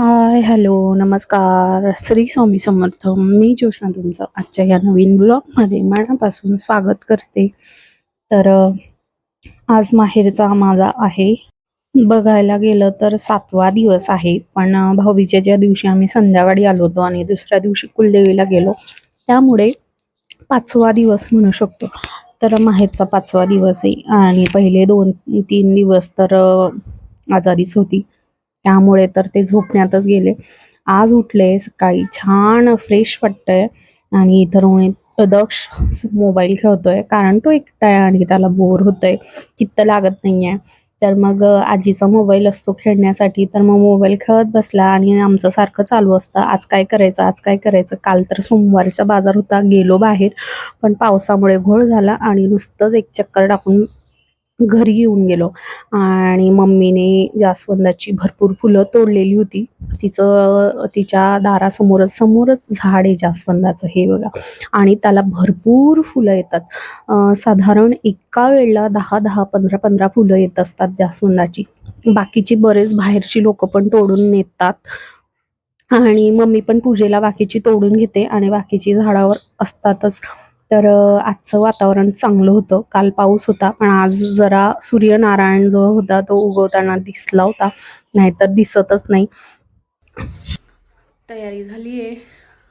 Hi hello नमस्कार. श्री स्वामी समर्थ. मी जोशना तुमचं आजच्या या नवीन ब्लॉगमध्ये मनापासून स्वागत करते. तर आज माहेरचा माझा आहे. बघायला गेलं तर सातवा दिवस आहे पण भाऊबीजेच्या दिवशी आम्ही संध्याकाळी आलो होतो आणि दुसऱ्या दिवशी कुलदेवीला गेलो त्यामुळे पाचवा दिवस म्हणू शकतो. तर माहेरचा पाचवा दिवस आहे आणि पहिले दोन तीन दिवस तर आजारीच होती. त्यामुळे तर ते झोपण्यातच गेले. आज उठले सकाळी छान फ्रेश वाटतंय. आणि इथं रोहित दक्ष मोबाईल खेळतोय. कारण तो एकटा आहे आणि त्याला बोर होतंय. चित्त लागत नाहीये. तर मग आजीचा मोबाईल असतो खेळण्यासाठी. तर मग मोबाईल खेळत बसला आणि आमचं सारखं चालू असतं. आज काय करायचं? आज काय करायचं? काल तर सोमवारचा बाजार होता. गेलो बाहेर. पण पावसामुळे घोळ झाला आणि नुसतंच एक चक्कर टाकून घरी येऊन गेलो. आणि मम्मीने जास्वंदाची भरपूर फुलं तोडलेली होती. तिचं तिच्या दारासमोरच समोरच झाड आहे जास्वंदाचं हे बघा. आणि त्याला भरपूर फुलं येतात. साधारण एका वेळेला दहा दहा पंधरा पंधरा फुलं येत असतात जास्वंदाची. बाकीची बरेच बाहेरची लोक पण तोडून नेतात. आणि मम्मी पण पूजेला बाकीची तोडून घेते आणि बाकीची झाडावर असतातच. तर आजचं वातावरण चांगलं होतं. काल पाऊस होता पण आज जरा सूर्यनारायण जो होता तो उगवताना दिसला होता. नाहीतर दिसतच नाही. तयारी झाली आहे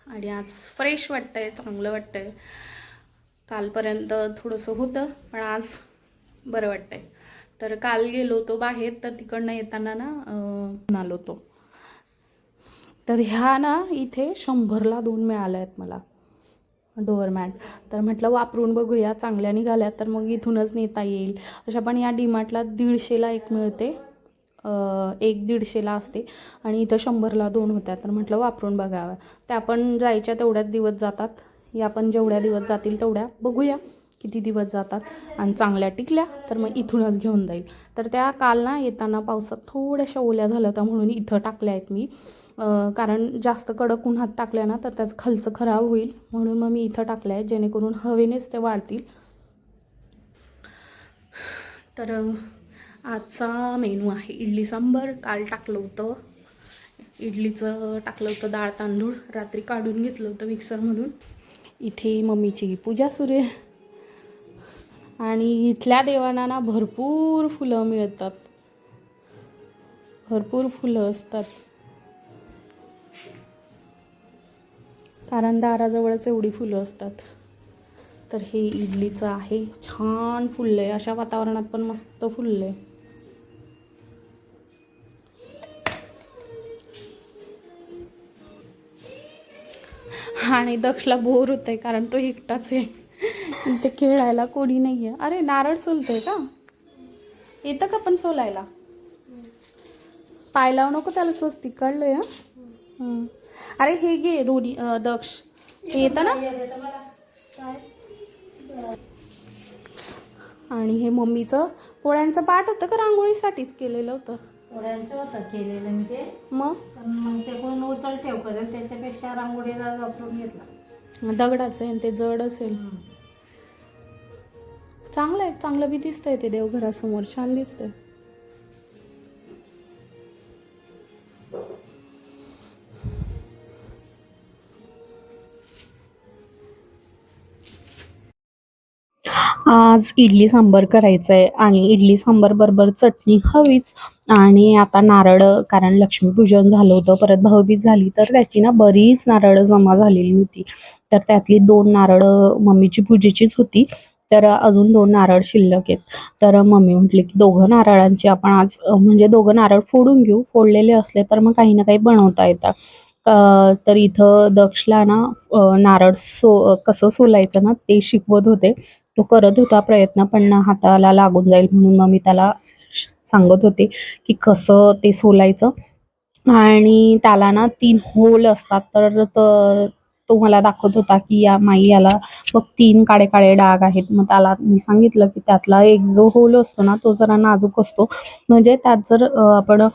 आणि आज फ्रेश वाटतंय चांगलं वाटतंय. कालपर्यंत थोडंसं होतं पण आज बरं वाटतंय. तर काल गेलो होतो बाहेर तर तिकडनं येताना ना आलो होतो. तर ह्या ना इथे शंभरला दोन मिळाल्या आहेत मला. डोअरमॅट. तर म्हटलं वापरून बघूया चांगल्या निघाल्या तर मग इथूनच नेता येईल. अशा पण या डीमार्टला दीडशेला एक मिळते. एक दीडशेला असते आणि इथं शंभरला दोन होत्या. तर म्हटलं वापरून बघाव्या त्या पण जायच्या तेवढ्याच दिवस जातात. या पण जेवढ्या दिवस जातील तेवढ्या बघूया किती दिवस जातात. आणि चांगल्या टिकल्या तर मग इथूनच घेऊन जाईल. तर त्या काल ना येताना पावसात थोड्याशा ओल्या झाल्या होत्या म्हणून इथं टाकल्या आहेत मी. कारण जास्त कडक उन्हात टाकल्या ना तर त्याचं खलचं खराब होईल. म्हणून मग मी इथं टाकलं आहे जेणेकरून हवेनेच ते वाढतील. तर आजचा मेनू आहे इडली सांबर. काल टाकलं होतं. इडलीचं टाकलं होतं डाळ तांदूळ. रात्री काढून घेतलं होतं मिक्सरमधून. इथे मम्मीची पूजा सुरू आहे. आणि इथल्या देवांना ना भरपूर फुलं मिळतात. भरपूर फुलं असतात. कारण दाराजवळच एवढी फुलं असतात. तर हे इडलीचं आहे. छान फुललं आहे अशा वातावरणात पण मस्त फुललं आहे आणि दक्षला बोर होत आहे कारण तो एकटाच आहे. ते खेळायला कोणी नाही आहे अरे नारळ सोलतोय का? येतं का पण सोलायला? पाय लावू नको त्याला स्वस्तिक. कळलं आहे अरे हे घे रोडी दक्ष. हे येतं ना? आणि हे मम्मीचं पोळ्यांचं पाठ होतं का रांगोळीसाठीच केलेलं होतं? पोळ्यांचं होतं केलेलं मी ते. मग? ते कोण उचल ठेव करेल त्याच्यापेक्षा रांगोळीला वापरून घेतला. ते जड असेल. चांगलं आहे चांगलं बी दिसतंय ते देवघरासमोर छान दिसतंय. आज इडली सांबर करायचं आहे आणि इडली सांबर बरोबर चटणी हवीच. आणि आता नारळ कारण लक्ष्मीपूजन झालं होतं परत भाऊबीज झाली तर त्याची ना बरीच नारळं जमा झालेली होती. तर त्यातली दोन नारळ मम्मीची पूजेचीच होती. तर अजून दोन नारळ शिल्लक आहेत. तर मम्मी म्हटली की दोघं नारळांची आपण आज म्हणजे दोघं नारळ फोडून घेऊ. फोडलेले असले तर मग काही ना काही बनवता येतात तर इथं दक्षला ना नारळ सो कसं सोलायचं ना ते शिकवत होते. तो करत होता प्रयत्न पण ना हाताला लागून जाईल म्हणून मग मी त्याला सांगत होते की कसं ते सोलायचं. आणि त्याला ना तीन होल असतात तर तो मला दाखवत होता की या माई याला बघ तीन काळे काळे डाग आहेत. मग त्याला मी सांगितलं की त्यातला एक जो होल असतो ना तो जरा नाजूक असतो. म्हणजे त्यात जर आपण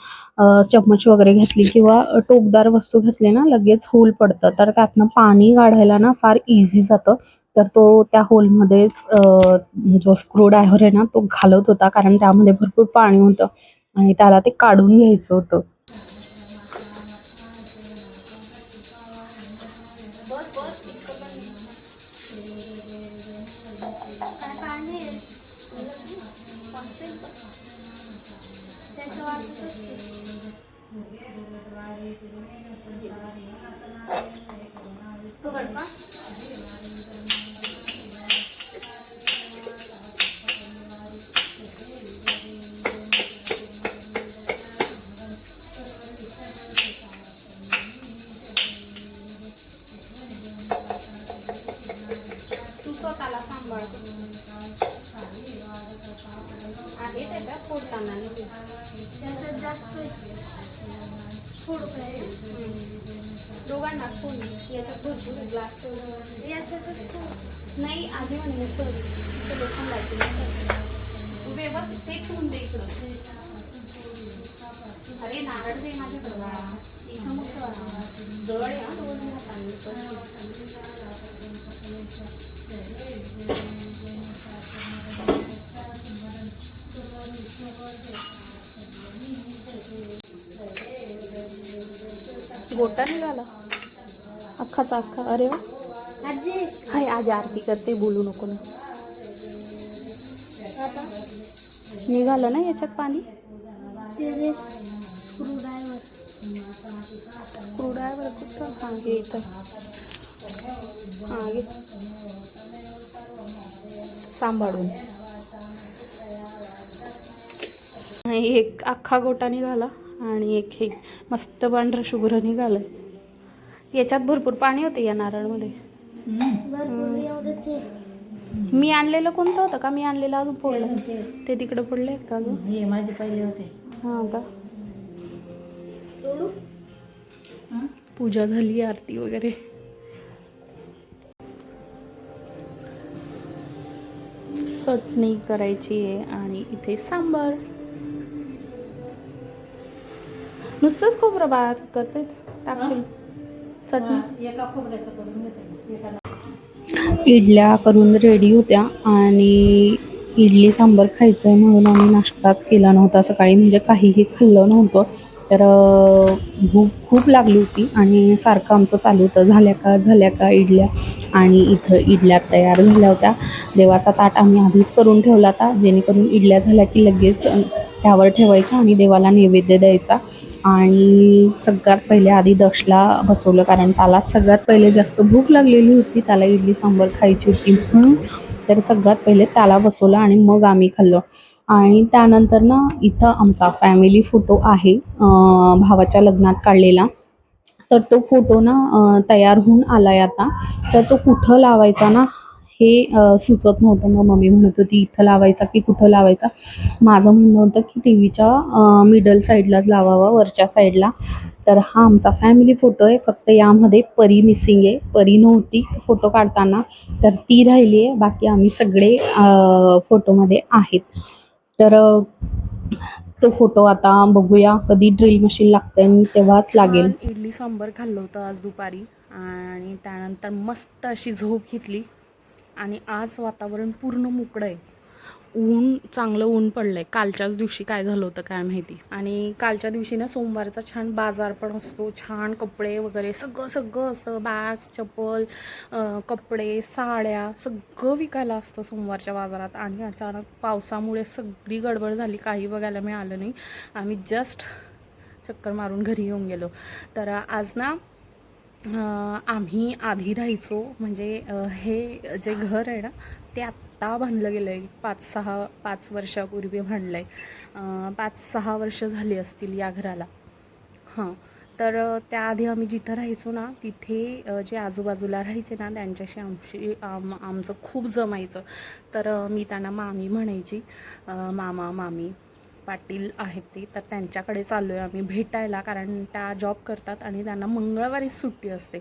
चम्मच वगैरे घेतली किंवा टोकदार वस्तू घेतली ना लगेच होल पडतं. तर त्यातनं पाणी काढायला ना फार इझी जातं. तर तो त्या होलमध्येच जो स्क्रू ड्रायव्हर आहे ना तो घालत होता. कारण त्यामध्ये भरपूर पाणी होतं आणि त्याला ते काढून घ्यायचं होतं. याच्यात भरपूर ग्लास नाही आधी म्हणे सॉरी सगळं व्यवस्थित ते ठेवून दे इकडं. अरे नारळ दे माझ्याकडं बाळा. इथं मग जड आहे हा दोन गोटा निघाला. अख्खाचा अख्खा. अरे वा. हाय आज आरती करते बोलू नको ना. निघालं ना याच्यात पाणी? स्क्रूड्रायव्हर कुठं? हां घे इथं. हां घे सांभाळून. आणि एक अख्खा गोटा निघाला आणि एक हे मस्त पांढरं शुभ्र निघालं याच्यात भरपूर पाणी होते या नारळमध्ये. मी आणलेलं कोणतं होतं का? मी आणलेलं अजून फोडलं. ते तिकडं पडले का अजून? हे माझे पहिले होते. हां का? पूजा झाली आरती वगैरे. चटणी करायची आहे आणि इथे सांबार. नुसतंच खोबरं बार करते टाकशील? चटणी एका खोबऱ्याचं करून घेते एका इडल्या करून रेडी होत्या आणि इडली सांबर खायचं आहे म्हणून आम्ही नाश्ताच केला नव्हता सकाळी. म्हणजे काहीही खाल्लं नव्हतं. तर भूक खूप लागली होती आणि सारखं आमचं चालू होतं. झाल्या का झाल्या का इडल्या. आणि इथं इडल्या तयार झाल्या होत्या. देवाचा ताट आम्ही आधीच करून ठेवला होता. जेणेकरून इडल्या झाल्या की लगेच त्यावर ठेवायच्या आणि देवाला नैवेद्य द्यायचा. आणि सगळ्यात पहिले आधी दशला बसवलं कारण त्याला सगळ्यात पहिले जास्त भूक लागलेली होती त्याला इडली सांबर खायची होती. म्हणून तर सगळ्यात पहिले त्याला बसवलं आणि मग आम्ही खाल्लो. आणि त्यानंतर ना इथं आमचा फॅमिली फोटो आहे भावाच्या लग्नात काढलेला. तर तो फोटो ना तयार होऊन आला आहे आता. तर तो कुठं लावायचा ना हे सुचत नव्हतं. मग मम्मी म्हणत होती इथं लावायचा की कुठं लावायचा? माझं म्हणणं होतं की टी व्हीच्या मिडल साईडलाच लावावा वरच्या साईडला तर हा आमचा फॅमिली फोटो आहे. फक्त यामध्ये परी मिसिंग आहे. परी नव्हती फोटो काढताना. तर ती राहिली आहे. बाकी आम्ही सगळे फोटोमध्ये आहेत. तर तो फोटो आता बघूया. कधी ड्रिल मशीन लागतं तेव्हाच लागेल. इडली सांबर खाल्लं होतं आज दुपारी. आणि त्यानंतर मस्त अशी झोप घेतली. आणि आज वातावरण पूर्ण मोकळं आहे. ऊन चांगलं ऊन पडलं आहे कालच्याच दिवशी काय झालं होतं काय माहिती. आणि कालच्या दिवशी ना सोमवारचा छान बाजार पण असतो. छान कपडे वगैरे सगळं सगळं असतं. बॅग्स चप्पल कपडे साड्या सगळं विकायला असतं सोमवारच्या बाजारात. आणि अचानक पावसामुळे सगळी गडबड झाली. काही बघायला मिळालं नाही. आम्ही जस्ट चक्कर मारून घरी येऊन गेलो. तर आज ना आम्ही आधी राहायचो म्हणजे हे जे घर आहे ना ते आत्ता बांधलं गेलं आहे पाच सहा पाच वर्षापूर्वी बांधलं आहे पाच सहा वर्ष झाली असतील या घराला. हां. तर त्याआधी आम्ही जिथं राहायचो ना तिथे जे आजूबाजूला राहायचे ना त्यांच्याशी आमची आम आमचं खूप जमायचं. तर मी त्यांना मामी म्हणायची. मामा मामी. पाटील आहेत ते तर त्यांच्याकडे चाललो आहे आम्ही भेटायला कारण त्या जॉब करतात आणि त्यांना मंगळवारीच सुट्टी असते.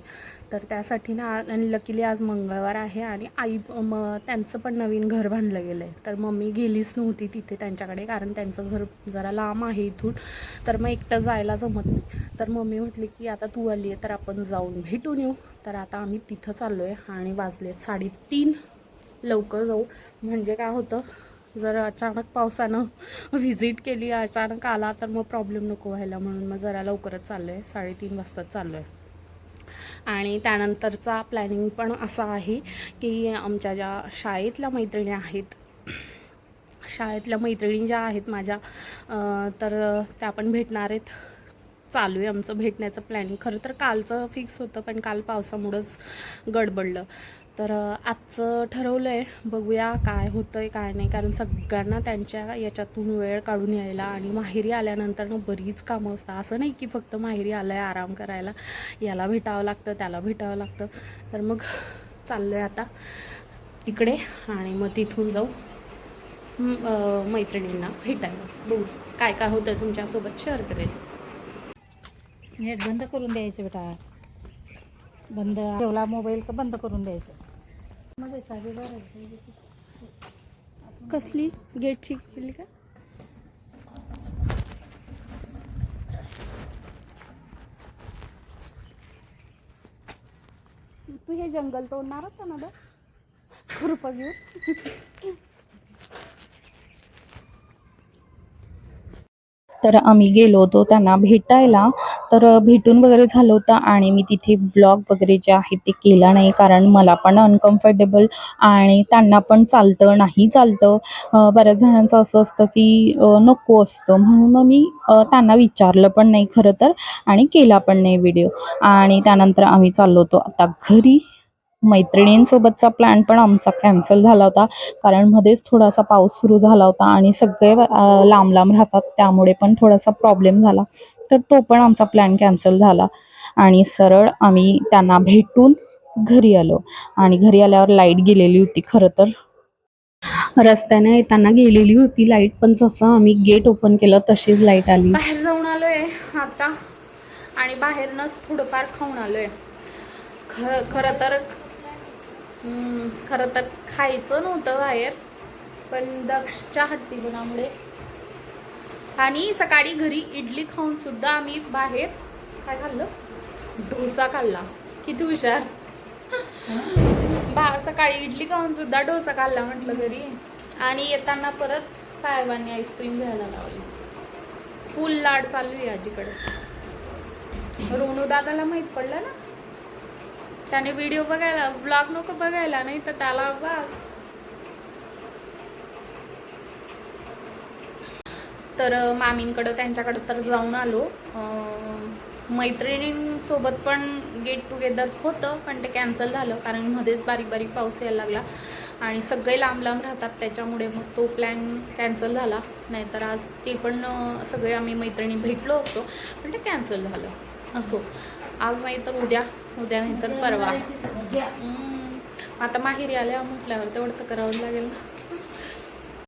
तर त्यासाठी ना आणि लकीली आज मंगळवार आहे आणि आई म त्यांचं पण नवीन घर बांधलं गेलं आहे तर मम्मी गेलीच नव्हती तिथे त्यांच्याकडे कारण त्यांचं घर जरा लांब आहे इथून. तर मग एकटं जायला जमत नाही. तर मम्मी म्हटली की आता तू आली आहे तर आपण जाऊन भेटून येऊ. तर आता आम्ही तिथं चाललो आहे आणि वाजलेत साडेतीन. लवकर जाऊ. म्हणजे काय होतं जर अचानक पावसानं व्हिजिट केली अचानक आला तर मग प्रॉब्लेम नको व्हायला म्हणून मग जरा लवकरच चाललो आहे साडेतीन वाजताच चाललो आहे आणि त्यानंतरचा प्लॅनिंग पण असा आहे की आमच्या ज्या शाळेतल्या मैत्रिणी आहेत शाळेतल्या मैत्रिणी ज्या आहेत माझ्या तर त्या पण भेटणार आहेत. चालू आहे आमचं भेटण्याचं प्लॅनिंग खरं तर कालचं फिक्स होतं पण काल पावसामुळंच गडबडलं. तर आजचं ठरवलं आहे बघूया काय होतं आहे काय नाही. कारण सगळ्यांना त्यांच्या याच्यातून वेळ काढून यायला आणि माहेरी आल्यानंतर ना बरीच कामं असतात. असं नाही की फक्त माहेरी आलं आहे आराम करायला. याला भेटावं लागतं त्याला भेटावं लागतं. तर मग चाललं आहे आता तिकडे आणि मग तिथून जाऊ. मैत्रिणींना भेटायला. बघू काय काय होतं तुमच्यासोबत. शेअर करेल. नेट बंद करून द्यायचं बेटा. बंद. ठेवला मोबाईल का बंद करून द्यायचं? कसली? गेटची केली का? तू हे जंगल तोडणार होता ना ग? खुरपा घेऊन? तर आम्ही गेलो होतो त्यांना भेटायला. तर भेटून वगैरे झालं होतं आणि मी तिथे ब्लॉग वगैरे जे आहे ते केला नाही कारण मला पण अनकम्फर्टेबल आणि त्यांना पण चालतं नाही चालतं. बऱ्याच जणांचं असं असतं की नको असतं. म्हणून मग मी त्यांना विचारलं पण नाही खरं तर आणि केला पण नाही व्हिडिओ आणि त्यानंतर आम्ही चाललो होतो आता घरी. मैत्रिणींसोबतचा प्लॅन पण आमचा कॅन्सल झाला होता. कारण मध्येच थोडासा पाऊस सुरू झाला होता आणि सगळे लांब लांब राहतात. त्यामुळे पण थोडासा प्रॉब्लेम झाला. तर तो पण आमचा प्लॅन कॅन्सल झाला. आणि सरळ आम्ही त्यांना भेटून घरी आलो. आणि घरी आल्यावर लाइट गेलेली होती खरं तर. रस्त्याने येताना गेलेली होती लाइट पण जसं आम्ही गेट ओपन केलं तशीच लाइट आली. बाहेर जाऊन आलोय आता. आणि बाहेरनच थोडंफार खाऊन आलोय. ख खरं तर खरं तर खायचं नव्हतं बाहेर पण दक्षच्या हट्टीपणामुळे आणि सकाळी घरी इडली खाऊन सुद्धा आम्ही बाहेर काय खाल्लं? डोसा खाल्ला. किती हुशार. बा सकाळी इडली खाऊन सुद्धा डोसा खाल्ला म्हटलं घरी. आणि येताना परत साहेबांनी आईस्क्रीम घ्यायला लावली. फुल लाड चालू आहे आजीकडे. रोणू दादाला माहीत पडलं ना? त्याने व्हिडिओ बघायला ब्लॉग नको बघायला नाही तर त्याला बस तर मामींकडं त्यांच्याकडं तर जाऊन आलो. मैत्रिणींसोबत पण गेट टुगेदर होतं पण ते कॅन्सल झालं कारण मध्येच बारीक बारीक पाऊस यायला लागला. आणि सगळे लांब लांब राहतात त्याच्यामुळे मग तो प्लॅन कॅन्सल झाला. नाहीतर आज ते पण सगळे आम्ही मैत्रिणी भेटलो असतो पण ते कॅन्सल झालं. असो. आज नाही तर उद्या. उद्या नाही तर परवा हम्म. आता माहेरी आल्या म्हटल्यावर तेवढं तर करावं लागेल ना